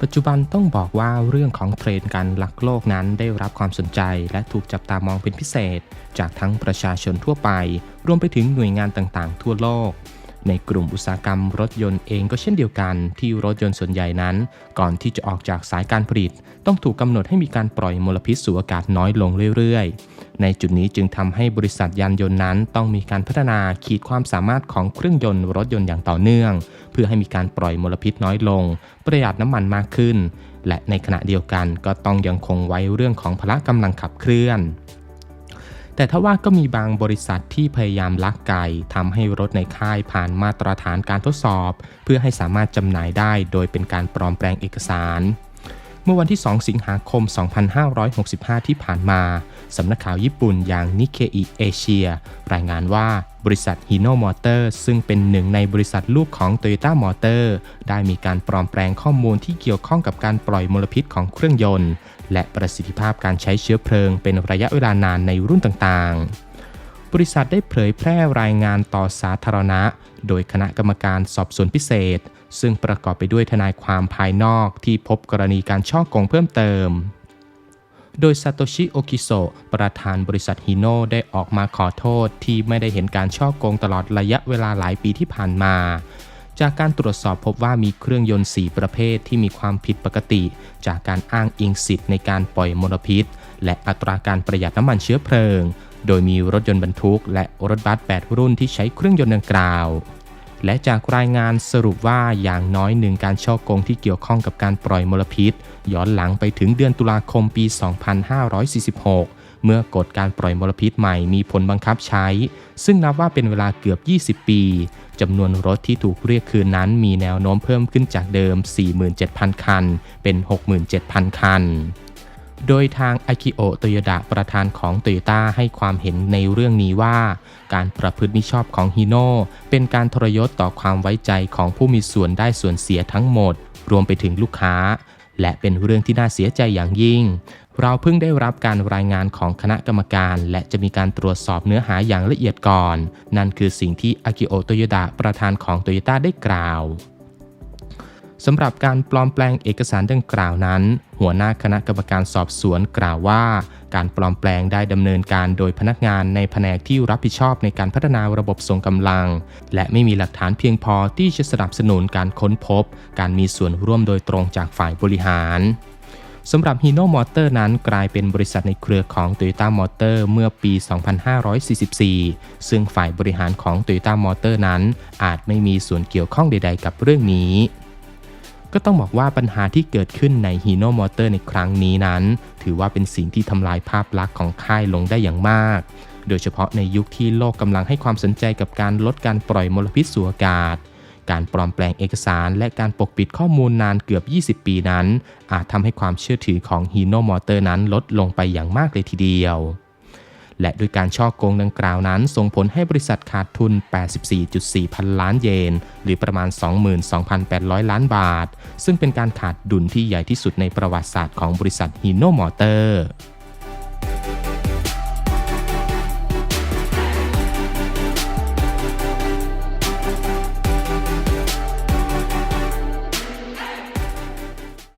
ปัจจุบันต้องบอกว่าเรื่องของเทรนด์การลักโลกนั้นได้รับความสนใจ และถูกจับตามองเป็นพิเศษ จากทั้งประชาชนทั่วไป รวมไปถึงหน่วยงานต่างๆ ทั่วโลก ในกลุ่มอุตสาหกรรมรถยนต์เองก็เช่นเดียวกัน ที่รถยนต์ส่วนใหญ่นั้น ก่อนที่จะออกจากสายการผลิต ต้องถูกกำหนดให้มีการปล่อยมลพิษสู่อากาศน้อยลงเรื่อยๆ ในจุดนี้จึงทำให้บริษัทยานยนต์นั้น ต้องมีการพัฒนาขีดความสามารถของเครื่องยนต์รถยนต์อย่างต่อเนื่อง เพื่อให้มีการปล่อยมลพิษน้อยลง ประหยัดน้ำมันมากขึ้น และในขณะเดียวกันก็ต้องยังคงไว้เรื่องของพละกำลังขับเคลื่อน แต่ถ้าว่าก็มีบางบริษัทที่พยายามลักไก่ทำให้รถในค่ายผ่านมาตรฐานการทดสอบ เพื่อให้สามารถจำหน่ายได้โดยเป็นการปลอมแปลงเอกสาร เมื่อวันที่ 2 สิงหาคม 2565 ที่ผ่านมา สำนักข่าวญี่ปุ่นอย่างนิเคอิเอเชียรายงานว่าบริษัทฮิโนมอเตอร์ซึ่งเป็นหนึ่งในบริษัทลูกของ Toyota Motor ได้มีการปลอมแปลงข้อมูลที่เกี่ยวข้องกับการปล่อยมลพิษของเครื่องยนต์ และประสิทธิภาพการใช้เชื้อเพลิงเป็นระยะเวลานานในรุ่นต่างๆบริษัทได้เผยแพร่รายงานต่อสาธารณะ โดยคณะกรรมการสอบสวนพิเศษ ซึ่งประกอบไปด้วยทนายความภายนอกที่พบกรณีการช่อโกงเพิ่มเติม โดยซาโตชิ โอกิโซะ ประธานบริษัทฮิโนได้ออกมาขอโทษที่ไม่ได้เห็นการช่อโกงตลอดระยะเวลาหลายปีที่ผ่านมา จากการตรวจสอบพบว่ามีเครื่องยนต์ 4 ประเภทที่มีความผิดปกติ จากการอ้างอิงสิทธิ์ในการปล่อยมลพิษ และอัตราการประหยัดน้ำมันเชื้อเพลิง โดยมีรถยนต์บรรทุก และรถบัส8รุ่นที่ใช้เครื่องยนต์ดังกล่าว และจากรายงานสรุปว่าอย่างน้อยหนึ่งการช่อโกงที่เกี่ยวข้องกับการปล่อยมลพิษ ย้อนหลังไปถึงเดือนตุลาคมปี 2546 เมื่อกฎการปล่อยมลพิษใหม่มีผลบังคับใช้ ซึ่งนับว่าเป็นเวลาเกือบ 20 ปีจำนวนรถที่ถูกเรียกคืนนั้นมีแนวโน้มเพิ่มขึ้นจากเดิม 47,000 คัน เป็น 67,000 คัน โดยทางอากิโอโตโยดะประธานของโตโยต้าให้ความเห็นในเรื่องนี้ว่า การประพฤติมิชอบของฮิโน่เป็นการทรยศต่อความไว้ใจของผู้มีส่วนได้ส่วนเสียทั้งหมด รวมไปถึงลูกค้า และเป็นเรื่องที่น่าเสียใจอย่างยิ่ง เราเพิ่งได้รับการรายงานของคณะกรรมการ และจะมีการตรวจสอบเนื้อหาอย่างละเอียดก่อน นั่นคือสิ่งที่อากิโอโตโยดะประธานของโตโยต้าได้กล่าว สำหรับการปลอมแปลงเอกสารดังกล่าวนั้น หัวหน้าคณะกรรมการสอบสวนกล่าวว่า การปลอมแปลงได้ดำเนินการโดยพนักงานในแผนกที่รับผิดชอบในการพัฒนาระบบส่งกำลัง และไม่มีหลักฐานเพียงพอที่จะสนับสนุนการค้นพบ การมีส่วนร่วมโดยตรงจากฝ่ายบริหารสำหรับ Hino Motor นั้นกลายเป็นบริษัทในเครือของ Toyota Motor เมื่อปี 2544 ซึ่งฝ่ายบริหารของ Toyota Motor นั้น อาจไม่มีส่วนเกี่ยวข้องใด ๆ กับเรื่องนี้ ก็ต้องบอกว่าปัญหาที่เกิดขึ้นใน Hino Motor ในครั้งนี้นั้น ถือว่าเป็นสิ่งที่ทำลายภาพลักษณ์ของค่ายลงได้อย่างมาก โดยเฉพาะในยุคที่โลกกำลังให้ความสนใจกับการลดการปล่อยมลพิษสู่อากาศ การปลอมแปลงเอกสารและการปกปิดข้อมูลนานเกือบ 20 ปีนั้น อาจทำให้ความเชื่อถือของ Hino Motor นั้นลดลงไปอย่างมากเลยทีเดียว และด้วยการช่อโกงดังกล่าวนั้น ส่งผลให้บริษัทขาดทุน 84.4 พันล้านเยน หรือประมาณ 22,800 ล้านบาท ซึ่งเป็นการขาดดุลที่ใหญ่ที่สุดในประวัติศาสตร์ของบริษัทฮีโนมอเตอร์